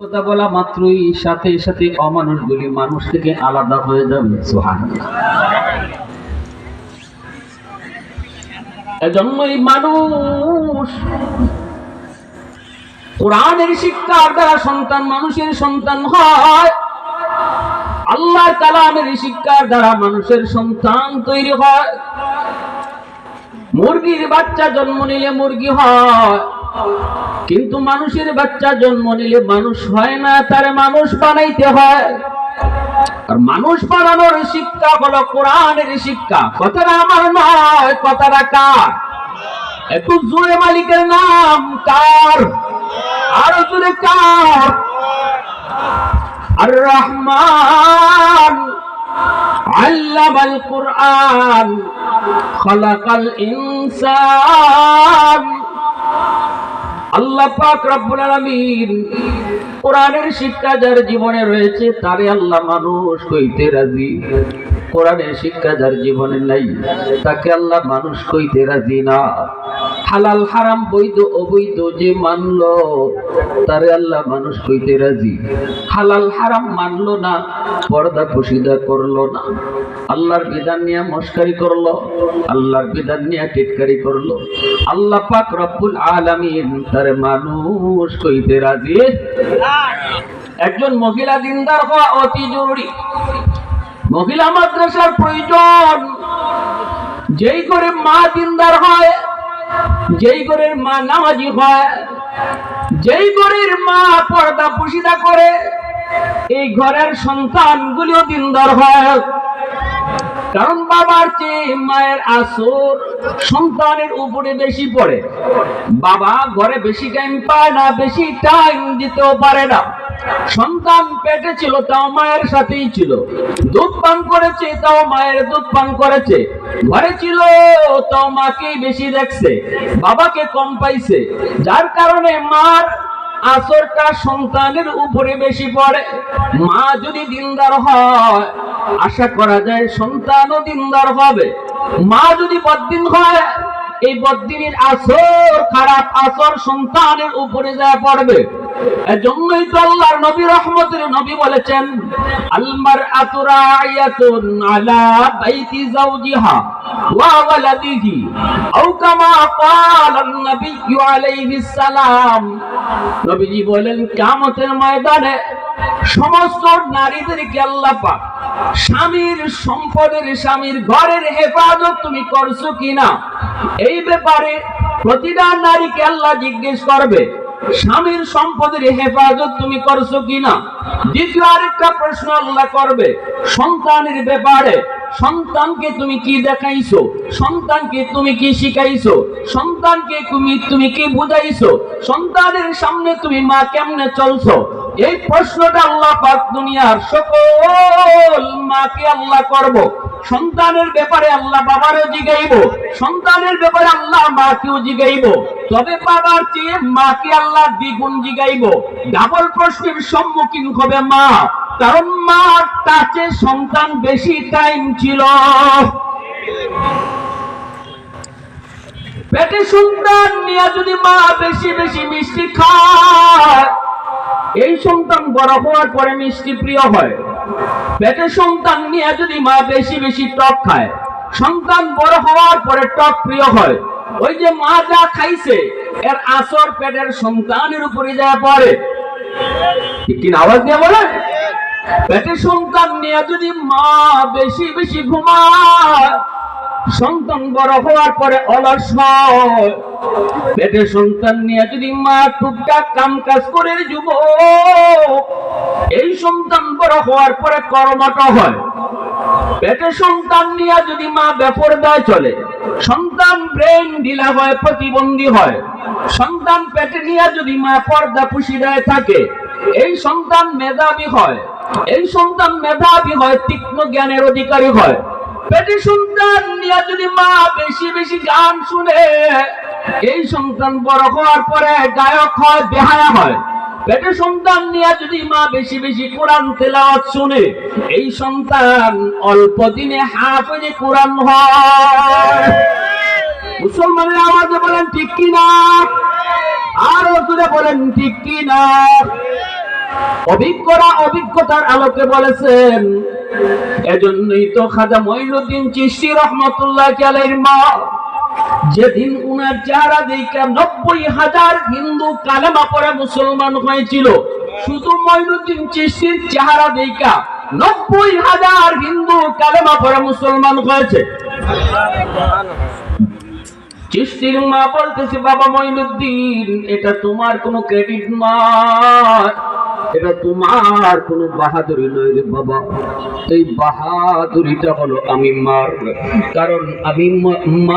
কথা বলা মাত্রই সাথে সাথে অমানুষগুলি মানুষ থেকে আলাদা হয়ে যাবে সোহান এজন্যই মানুষ কোরআনের শিক্ষার দ্বারা সন্তান মানুষের সন্তান হয়। আল্লাহর কালামের শিক্ষার দ্বারা মানুষের সন্তান তৈরি হয়। মুরগির বাচ্চা জন্ম নিলে মুরগি হয়। কিন্তু মানুষের বাচ্চা জন্ম নিলে মানুষ হয় না, তার মানুষ বানাইতে হয়। আর মানুষ বানানোর শিক্ষা হলো কোরআনের শিক্ষা। কথাটা আমার নয়, কথাটা কার? একটু জোরে মালিকের নাম কার? আরও জোরে কার? আর রহমান আল্লামাল কুরআন খলাকাল ইনসান। আল্লাহ পাক রব্বুল আলামিন কোরআনের শিক্ষা যার জীবনে রয়েছে, তারে আল্লাহ মানুষ কইতে রাজি। কোরআনের শিক্ষা যার জীবনে নাই, তাকে আল্লাহ মানুষ কইতে রাজি না। হালাল, হারাম, বৈধ, অবৈধ যে মানলো, তারে আল্লাহ মানুষ কইতে রাজি। হালাল, হারাম মানলো না, পর্দা পুশিদা করল না। আল্লাহর বিধান নিয়ে মস্কারি করল, আল্লাহর বিধান নিয়ে টিটকারি করল। আল্লাহ পাক রব্বুল আলামিন তারে মানুষ কইতে রাজি। একজন মহিলা দিনদার হওয়া অতি জরুরি। মহিলা মাদ্রাসার প্রয়োজন। যেই করে মা দিনদার হয় যেই ঘরের মা নামাজি হয়, যেই ঘরের মা পর্দা পুশিদা করে, এই ঘরের সন্তান সন্তানগুলিও দিনদার হয়। কারণ বাবার চেয়ে মায়ের আসর সন্তানের উপরে বেশি পড়ে। বাবা ঘরে বেশি টাইম পায় না, বেশি টাইম দিতেও পারে না। সন্তান পেটে ছিল, তাও মায়ের সাথেই ছিল। দুধ পান করেছে, তাও মায়ের দুধ পান করেছে। ঘরে ছিল, তাও মাকেই বেশি দেখছে, বাবাকে কম পাইছে। যার কারণে মার আসরটা সন্তানের উপরে বেশি পড়ে। মা যদি দিনদার হয়, আশা করা যায় সন্তানও দিনদার হবে। মা যদি বদিন হয়, এই বদিনের আসর, খারাপ আসর সন্তানের উপরে পড়বে। এজন্যই তো আল্লাহর নবী রহমতের নবী বলেছেন আলমার আলা বাইতি ওয়া ওয়ালাদিহি আও কামা ক্বালা নবী আলাইহিস সালাম। নবীজি বলেন, কিয়ামতের ময়দানে সমস্ত নারীদেরকে আল্লাহ পাক স্বামীর সম্পদের, স্বামীর ঘরের হেফাজত তুমি করছ কিনা? এই ব্যাপারে প্রতিটা নারীকে আল্লাহ জিজ্ঞেস করবে। স্বামীর সম্পদের হেফাজত তুমি করছ কিনা? দ্বিতীয় আরেকটা প্রশ্ন আল্লাহ করবে, সন্তানের ব্যাপারে সন্তানকে তুমি কি দেখাইছো? সন্তানকে তুমি কি শিখাইছো? সন্তানকে তুমি তুমি কি বুঝাইছো? সন্তানের সামনে তুমি মা কেমনে চলছো? এই প্রশ্নটা আল্লাহ পাক দুনিয়ার সকল মাকে আল্লাহ করব। সন্তানের ব্যাপারে আল্লাহ বাবারও জিগাইব, সন্তানের ব্যাপারে আল্লাহ মাকেও জিগাইব। তবে বাবার চেয়ে মাকে আল্লাহ দ্বিগুণ জিগাইব। ডাবল প্রশ্নের সম্মুখীন হবে মা, কারণ মার কাছে সন্তান বেশি টাইম ছিল। পেটে সন্তান নিয়ে যদি মা বেশি বেশি মিষ্টি খায়, এই সন্তান বড় হওয়ার পরে মিষ্টি প্রিয় হয়। পেটে সন্তান নিয়ে যদি মা বেশি বেশি টক খায়, সন্তান বড় হওয়ার পরে টক প্রিয় হয়। ওই যে মা যা খাইছে, এর আসর পেটের সন্তানের উপরে যা পড়ে। কি আওয়াজ দিয়ে বলে পেটের সন্তান নিয়ে যদি মা বেশি বেশি ঘুমায় সন্তান বড় হওয়ার পরে অলস পেটে সন্তান নিয়ে যদি মা টুকটাক কাম কাজ করে যুব, এই সন্তান বড় হওয়ার পরে কর্মট হয়। পেটে সন্তান নিয়ে যদি মা বেপরদায় চলে, সন্তান ব্রেন ঢিলা হয় প্রতিবন্ধী হয়। সন্তান পেটে নিয়ে যদি মা পর্দা পুশিদায় থাকে, এই সন্তান মেধাবী হয়। এই সন্তান মেধাবী হয়, তীক্ষ্ণ জ্ঞানের অধিকারী হয়। পেটে সন্তান নিয়ে যদি মা বেশি বেশি গান শুনে, এই সন্তান বড় হওয়ার পরে গায়ক হয়, বেহায়া হয়। পেটে সন্তান নিয়ে যদি মা বেশি বেশি কোরআন তেলাওয়াত শুনে, এই সন্তান অল্প দিনে হাফেজে কোরআন হয়। মুসলমানের আওয়াজে বলেন, ঠিক কিনা? আরও জুড়ে বলেন, ঠিক কিনা? অভিজ্ঞরা অভিজ্ঞতার আলোকে বলেছেন, এজন্যই তো খাজা রহমতুল্লাহ মা, যেদিন উনার চেহারা দেখা নব্বই হাজার হিন্দু কালেমা পড়ে মুসলমান হয়েছিল, শুধু মঈনুদ্দিন চিশতির চেহারা দেখা নব্বই হাজার হিন্দু কালেমা পড়ে মুসলমান হয়েছে। মা বলতেছে, বাবা মঈনুদ্দিন, এটা তোমার কোনো ক্রেডিট নয়। এটা তোমার কোনো বাহাদুরি নইলে বাবা। এই বাহাদুরিটা হলো আমি মার কারণ আমি